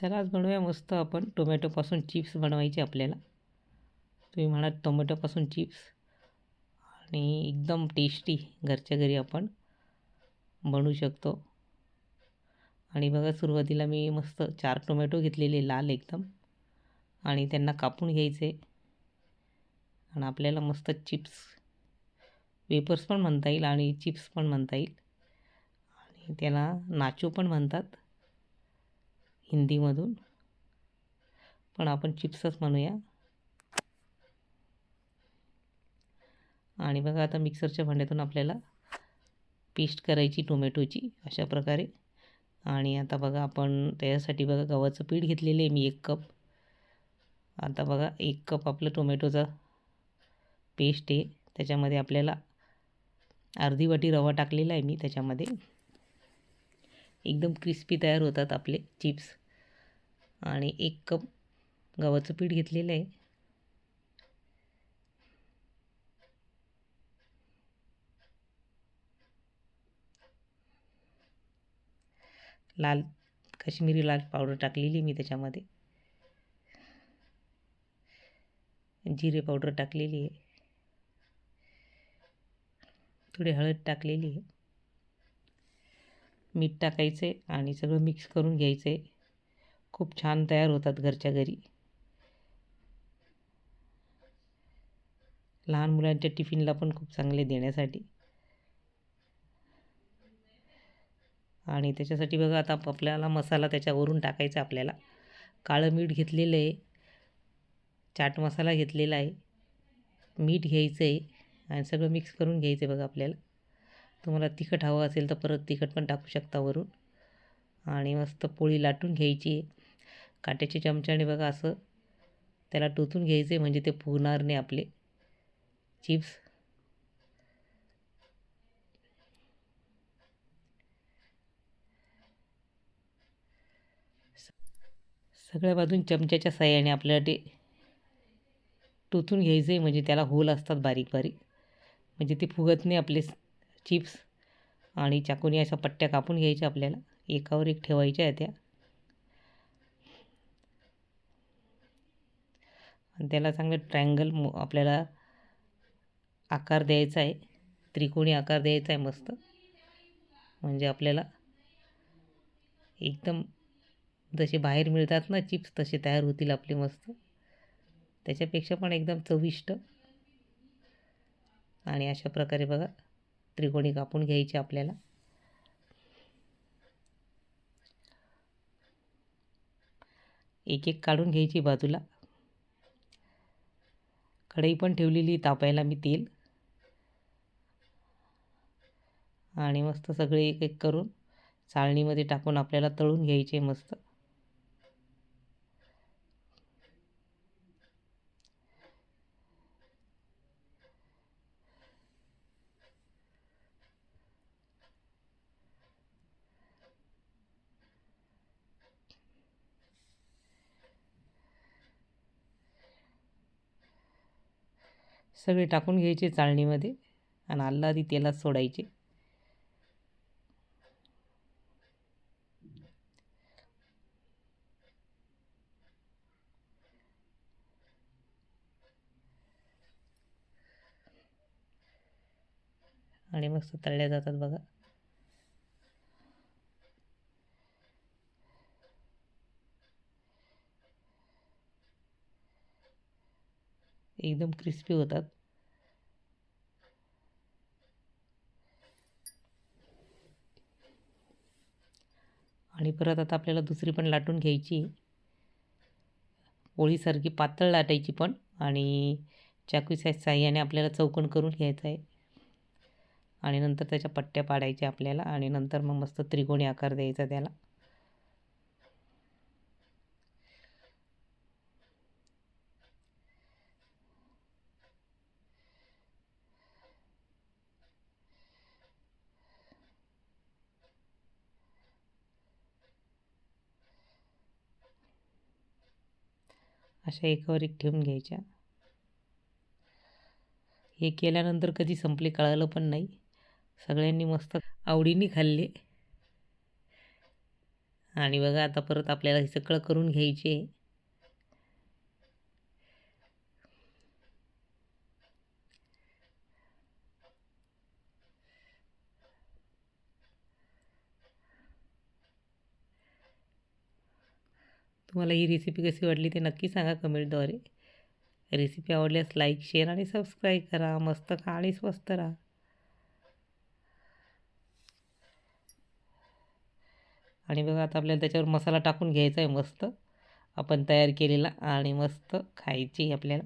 चला आज बनवूया मस्त आपण टोमॅटोपासून चिप्स बनवायचे आपल्याला. तुम्ही म्हणा टोमॅटोपासून चिप्स. आणि एकदम टेस्टी घरच्या घरी आपण बनवू शकतो. आणि बघा सुरुवातीला मी मस्त चार टोमॅटो घेतलेले लाल एकदम. आणि त्यांना कापून घ्यायचे. आणि आपल्याला मस्त चिप्स वेपर्स पण म्हणता येईल आणि चिप्स पण म्हणता येईल. आणि त्याला नाचो पण म्हणतात. हिंदीमधून. पण आपण चिप्सच म्हणूया. आणि बघा आता मिक्सरच्या भांड्यातून आपल्याला पेस्ट करायची टोमॅटोची अशा प्रकारे. आणि आता बघा आपण त्याच्यासाठी बघा गव्हाचं पीठ घेतलेलं आहे मी एक कप. आता बघा एक कप आपलं टोमॅटोचा पेस्ट आहे. त्याच्यामध्ये आपल्याला अर्धी वाटी रवा टाकलेला आहे मी त्याच्यामध्ये. एकदम क्रिस्पी तयार होतात आपले चिप्स. आणि एक कप गव्हाचं पीठ घेतलेलं आहे. लाल काश्मीरी लाल पावडर टाकलेली मी त्याच्यामध्ये. जिरे पावडर टाकलेली आहे. थोडी हळद टाकलेली आहे. मीठ टाकायचं आहे आणि सगळं मिक्स करून घ्यायचं आहे खूप छान तयार होतात घरच्या घरी. लहान मुलांच्या टिफिनला पण खूप चांगले देण्यासाठी. आणि त्याच्यासाठी बघा आता आपल्याला मसाला त्याच्यावरून टाकायचा आपल्याला. काळं मीठ घेतलेलं आहे. चाट मसाला घेतलेला आहे. मीठ घ्यायचं आहे आणि सगळं मिक्स करून घ्यायचं आहे बघा आपल्याला. तुम्हाला तिखट हवं असेल तर परत तिखट पण टाकू शकता वरून. आणि मस्त पोळी लाटून घ्यायची आहे. काट्याची चमच्याने बघा असं त्याला टोचून घ्यायचे म्हणजे ते फुगणार नाही आपले. चिप्स. सगळ्या बाजून चमच्याच्या साह्याने आपल्याला ते टोचून घ्यायचे म्हणजे त्याला होल असतात बारीक बारीक. म्हणजे ते फुगत नाही आपले चिप्स. आणि चाकूने अशा पट्ट्या कापून घ्यायच्या आपल्याला. एकावर एक ठेवायच्या आहे त्या. आणि त्याला चांगलं ट्रँगल आपल्याला आकार द्यायचा आहे. त्रिकोणी आकार द्यायचा आहे मस्त. म्हणजे आपल्याला एकदम जसे बाहेर मिळतात ना चिप्स तसे तयार होतील आपले मस्त. त्याच्यापेक्षा पण एकदम चविष्ट. आणि अशा प्रकारे बघा त्रिकोणी कापून घ्यायचे आपल्याला. एक एक काढून घ्यायची बाजूला. कढई पण ठेवलेली तापायला मी तेल. आणि मस्त सगळे एक एक करून चाळणीमध्ये टाकून आपल्याला तळून घ्यायचे मस्त. सगळे टाकून घ्यायचे चाळणीमध्ये आणि आल्ला आधी तेलात सोडायचे. आणि मस्त तळल्या जातात बघा. एकदम क्रिस्पी होतात. आणि परत आता आपल्याला दुसरी पण लाटून घ्यायची. पोळीसारखी पातळ लाटायची पण आणि चाकूच्या साह्याने आपल्याला चौकन करून घ्यायचं आहे. आणि नंतर त्याच्या पट्ट्या पाडायच्या आपल्याला आणि नंतर मग मस्त त्रिकोणी आकार द्यायचा त्याला. अशा एकावर एक ठेवून घ्यायच्या. हे केल्यानंतर कधी संपले कळालं पण नाही. सगळ्यांनी मस्त आवडीने खाल्ले. आणि बघा आता परत आपल्याला हे सगळं करून घ्यायचे. तुम्हाला ही रेसिपी कशी वाटली ते नक्की सांगा कमेंटद्वारे रेसिपी आवडल्यास लाईक शेअर आणि सबस्क्राईब करा. मस्त खा आणि स्वस्त राहा. आणि बघा आता आपल्याला त्याच्यावर मसाला टाकून घ्यायचा आहे मस्त. आपण तयार केलेला आणि मस्त खायची आपल्याला.